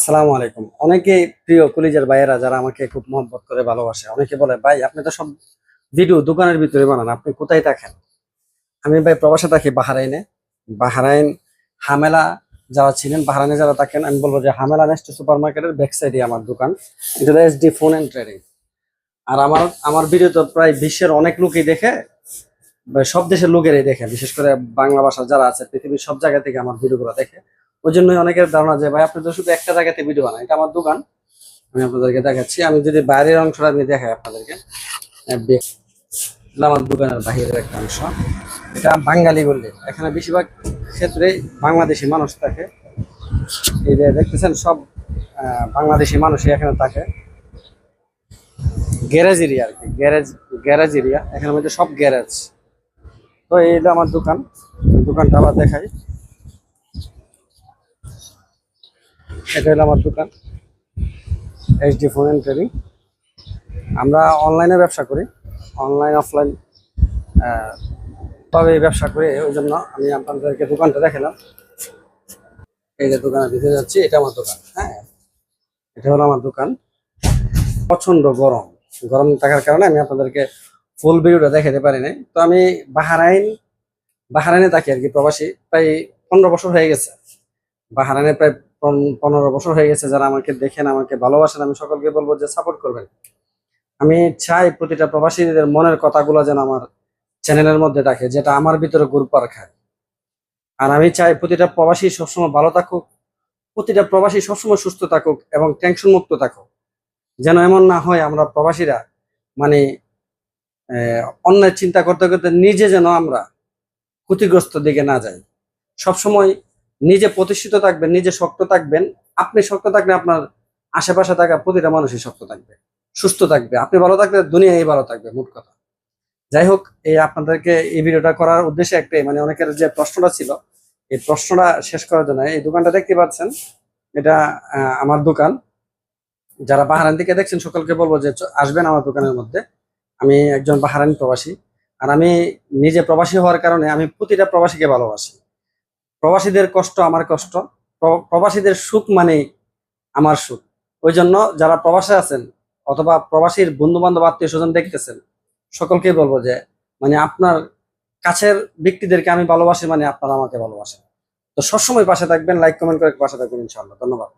আসসালামু আলাইকুম। অনেকে প্রিয় কলিজার ভাইয়েরা যারা আমাকে খুব মহব্বত করে ভালোবাসে, অনেকে বলে, ভাই, আপনি তো সব ভিডিও দোকানের ভিতরে বানান, আপনি কোথায় থাকেন? আমি ভাই প্রবাসে থাকি বাহারাইনে। বাহারাইন হামেলা যারা ছিলেন, বাহারাইনে যারা থাকেন, আমি বলব যে হামেলা নেক্সট সুপার মার্কেটের ব্যাক সাইডে আমার দোকান। এটা S D phone and trading আর আমার আমার ভিডিও তো প্রায় বিশ্বের অনেক লোকই দেখে, সব দেশের লোকেরাই দেখে। বিশেষ করে বাংলা ভাষা যারা আছে, পৃথিবীর সব জায়গা থেকে আমার ভিডিওগুলো দেখে। ওই জন্যই অনেকের ধারণা যে, ভাই আপনি তো শুধু একটা জায়গাতে ভিডিও বানান এটা আমার দোকান। আমি আপনাদেরকে দেখাচ্ছি। আমি যদি বাইরের অংশটা আমি দেখাই আপনাদেরকে। আমার দোকানের বাহিরের একটা অংশ। এটা বাঙালি বললে। এখানে বেশিরভাগ ক্ষেত্রে বাংলাদেশি মানুষ থাকে। এই যে দেখতেছেন, সব বাংলাদেশি মানুষই এখানে থাকে। গ্যারেজ এরিয়া আর কি। Garage garage area. এখানে মধ্যে সব গ্যারেজ। তো এইটা আমার দোকান। দোকানটা আবার দেখাই। এটা হলো আমার দোকান এইচডি ফোন অ্যান্ড ট্রেডিং আমরা অনলাইনে ব্যবসা করি অনলাইন অফলাইন তবে ব্যবসা করি ওই জন্য আমি আপনাদেরকে দোকানটা দেখালাম। এই যে দোকানের ভিতরে যাচ্ছি, এটা আমার দোকান হ্যাঁ। এটা হলো আমার দোকান। প্রচণ্ড গরম গরম থাকার কারণে আমি আপনাদেরকে ফুল ভিডিওটা দেখাতে পারি নাই। তো আমি বাহারাইন, বাহারাইনে থাকি আর কি, প্রবাসী, প্রায় পনেরো বছর হয়ে গেছে। বাহারাইনে প্রায় পনেরো বছর হয়ে গেছে, যারা আমাকে দেখেন, আমাকে ভালোবাসেন, আমি সকলকে বলব যে সাপোর্ট করবেন। আমি চাই প্রতিটা প্রবাসীদের মনের কথাগুলো যেন আমার চ্যানেলের মধ্যে রাখে, যেটা আমার ভিতরে গুরুপার খায়। আর আমি চাই প্রতিটা প্রবাসী সবসময় ভালো থাকুক, প্রতিটা প্রবাসী সবসময় সুস্থ থাকুক এবং টেনশন মুক্ত থাকুক। যেন এমন না হয় আমরা প্রবাসীরা মানে অন্যের চিন্তা করতে করতে নিজে যেন আমরা ক্ষতিগ্রস্ত দিকে না যাই। সবসময় নিজে প্রতিষ্ঠিত থাকবেন, নিজে শক্ত থাকবেন। আপনি শক্ত থাকলে আপনার আশেপাশে থাকা প্রতিটা মানুষই শক্ত থাকবে, সুস্থ থাকবে। আপনি ভালো থাকলে দুনিয়াই ভালো থাকবে, মোট কথা। যাই হোক, এই আপনাদেরকে এই ভিডিওটা করার উদ্দেশ্যে একটাই মানে অনেকের যে প্রশ্নটা ছিল, এই প্রশ্নটা শেষ করার জন্য এই দোকানটা দেখতে পাচ্ছেন, এটা আমার দোকান। যারা বাহারান থেকে দেখছেন, সকলকে বলব যে আসবেন আমার দোকানের মধ্যে। আমি একজন বাহারান প্রবাসী, আর আমি নিজে প্রবাসী হওয়ার কারণে আমি প্রতিটা প্রবাসীকে ভালোবাসি। প্রবাসীদের কষ্ট আমার কষ্ট। প্রবাসীদের সুখ মানে আমার সুখ। ওই জন্য যারা প্রবাসে আছেন অথবা প্রবাসীর বন্ধু বান্ধব আত্মীয় স্বজন দেখতেছেন, সকলকেই বলব যে মানে আপনার কাছের ব্যক্তিদেরকে আমি ভালোবাসি মানে আপনারা আমাকে ভালোবাসেন। তো সবসময় পাশে থাকবেন, লাইক, কমেন্ট করে পাশে থাকবেন ইনশাল্লাহ ধন্যবাদ।